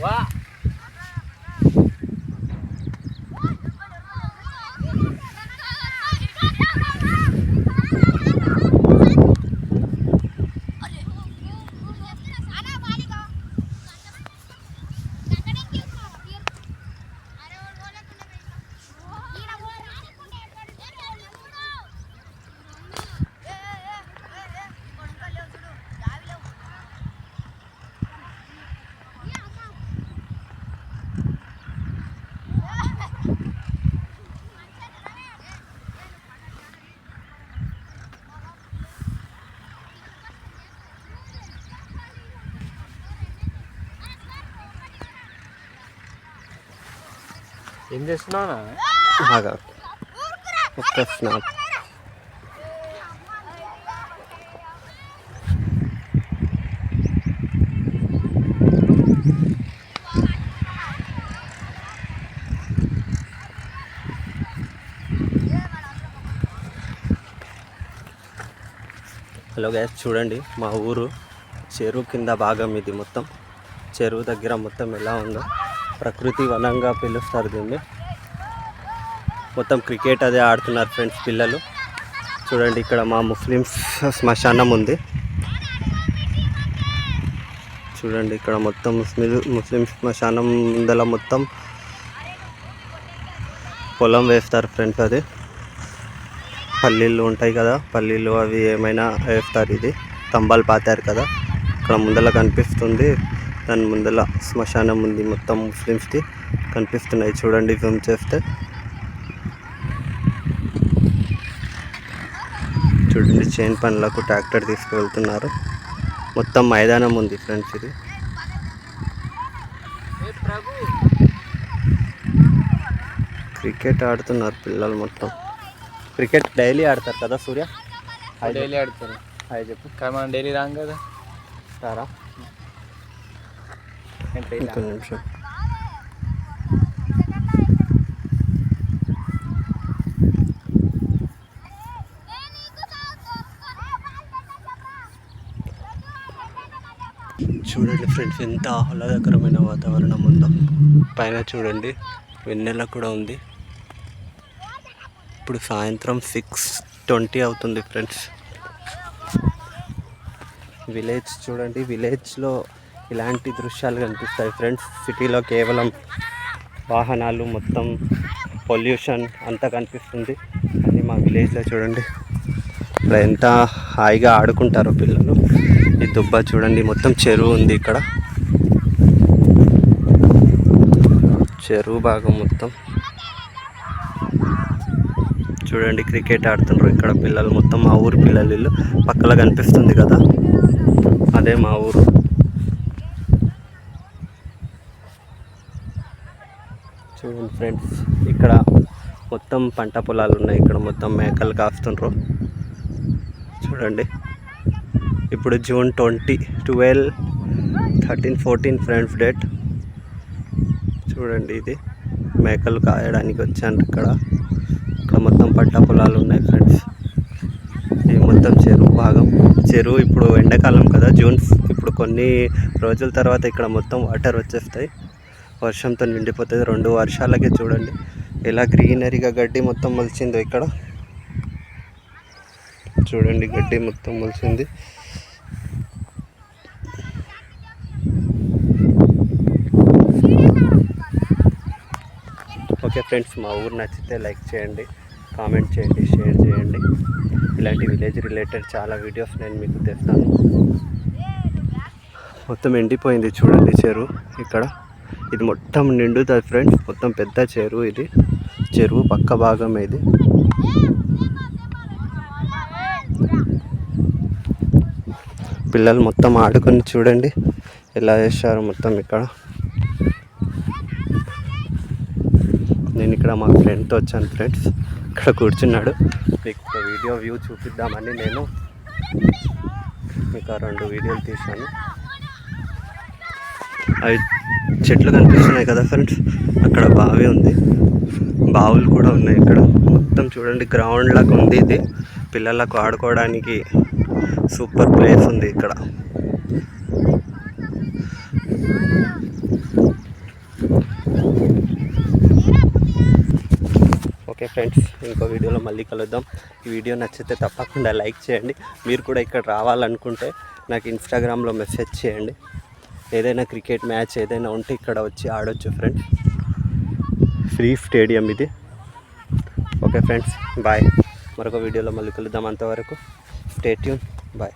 વાહ. ఏం చేస్తున్నావునా? ఆగా ఒక్క స్నాప్ హలో గ్యాస్ చూడండి మా ఊరు. చెరువు కింద భాగం ఇది మొత్తం. చెరువు దగ్గర మొత్తం ఎలా ఉందో. ప్రకృతి వనంగా పిలుస్తారు దీన్ని. మొత్తం క్రికెట్ అదే ఆడుతున్నారు ఫ్రెండ్స్ పిల్లలు. చూడండి ఇక్కడ మా ముస్లిమ్స్ శ్మశానం ఉంది. చూడండి ఇక్కడ మొత్తం ముస్లిం ముస్లిం శ్మశానం ముందల మొత్తం పొలం వేస్తారు ఫ్రెండ్స్ అది. పల్లీలు ఉంటాయి కదా పల్లీలు అవి ఏమైనా వేస్తారు ఇది. తంబాలు పాతారు కదా ఇక్కడ ముందల కనిపిస్తుంది. దాని ముందల శ్మశానం ఉంది. మొత్తం ముస్లిమ్స్ది కనిపిస్తున్నాయి. చూడండి జూమ్ చేస్తే. చూడండి చైన్ పనులకు ట్రాక్టర్ తీసుకువెళ్తున్నారు. మొత్తం మైదానం ఉంది ఫ్రెండ్స్ ఇది. క్రికెట్ ఆడుతున్నారు పిల్లలు మొత్తం. క్రికెట్ డైలీ ఆడతారు కదా సూర్య? డైలీ ఆడతారు. హాయ్ చెప్పు. కానీ మనం డైలీ రాం కదా? రారా? daily ఒక్క నిమిషం చూడండి ఫ్రెండ్స్ ఎంత ఆహ్లాదకరమైన వాతావరణం ఉందో. పైన చూడండి వెన్నెల కూడా ఉంది. ఇప్పుడు సాయంత్రం సిక్స్ ట్వంటీ అవుతుంది ఫ్రెండ్స్. విలేజ్ చూడండి విలేజ్లో ఇలాంటి దృశ్యాలు కనిపిస్తాయి ఫ్రెండ్స్. సిటీలో కేవలం వాహనాలు మొత్తం పొల్యూషన్ అంతా కనిపిస్తుంది. అది మా విలేజ్లో చూడండి. ఇక్కడ ఎంత హాయిగా ఆడుకుంటారో పిల్లలు. ఈ దుబ్బ చూడండి మొత్తం చెరువు ఉంది ఇక్కడ. చెరువు భాగం మొత్తం. చూడండి క్రికెట్ ఆడుతున్నారు ఇక్కడ పిల్లలు. మొత్తం మా ఊరు పిల్లలు పక్కలో కనిపిస్తుంది కదా. అదే మా ఊరు. చూడండి ఫ్రెండ్స్ ఇక్కడ మొత్తం పంట పొలాలు ఉన్నాయి. ఇక్కడ మొత్తం మేకలు కాస్తుండ్రు. చూడండి. ఇప్పుడు June twenty twelve thirteen fourteen friends date. చూడండి ఇది. మేకలు కాయడానికి వచ్చాను ఇక్కడ. ఇక్కడ మొత్తం పంట పొలాలు ఉన్నాయి ఫ్రెండ్స్. ఇది మొత్తం చెరువు భాగం. చెరువు ఇప్పుడు ఎండాకాలం కదా జూన్ ఇప్పుడు కొన్ని రోజుల తర్వాత ఇక్కడ మొత్తం వాటర్ వచ్చేస్తాయి. వర్షంతో నిండిపోతుంది. రెండు వర్షాలకే చూడండి. ఎలా గ్రీనరీగా గడ్డి మొత్తం మలిచిందో ఇక్కడ? చూడండి గడ్డి మొత్తం మొలిచింది. ఓకే ఫ్రెండ్స్ మా ఊరు నచ్చితే లైక్ చేయండి కామెంట్ చేయండి షేర్ చేయండి. ఇలాంటి విలేజ్ రిలేటెడ్ చాలా వీడియోస్ నేను మీకు తెస్తాను. మొత్తం ఎండిపోయింది చూడండి చెరువు ఇక్కడ. ఇది మొత్తం నిండుతుంది ఫ్రెండ్స్. మొత్తం పెద్ద చెరువు ఇది. చెరువు పక్క భాగం ఇది. పిల్లలు మొత్తం ఆడుకొని చూడండి. ఎలా చేశారు మొత్తం ఇక్కడ. నేను ఇక్కడ మా ఫ్రెండ్తో వచ్చాను ఫ్రెండ్స్. ఇక్కడ కూర్చున్నాడు. మీకు ఒక వీడియో వ్యూ చూపిద్దామని నేను మీకు రెండు వీడియోలు తీశాను. అవి చెట్లు కనిపిస్తున్నాయి కదా ఫ్రెండ్స్. అక్కడ బావి ఉంది. బావులు కూడా ఉన్నాయి ఇక్కడ. మొత్తం చూడండి గ్రౌండ్ లాగా ఉంది ఇది. పిల్లలకు ఆడుకోవడానికి సూపర్ ప్లేస్ ఉంది ఇక్కడ. ఓకే ఫ్రెండ్స్ ఇంకో వీడియోలో మళ్ళీ కలుద్దాం. ఈ వీడియో నచ్చితే తప్పకుండా లైక్ చేయండి. మీరు కూడా ఇక్కడ రావాలనుకుంటే నాకు ఇన్స్టాగ్రామ్లో మెసేజ్ చేయండి. ఏదైనా క్రికెట్ మ్యాచ్ ఏదైనా ఉంటే ఇక్కడ వచ్చి ఆడొచ్చు ఫ్రెండ్స్ ఫ్రీ స్టేడియం ఇది. ఓకే ఫ్రెండ్స్ బాయ్ మరొక వీడియోలో మళ్ళీ కలుద్దాం అంతవరకు. Stay tune bye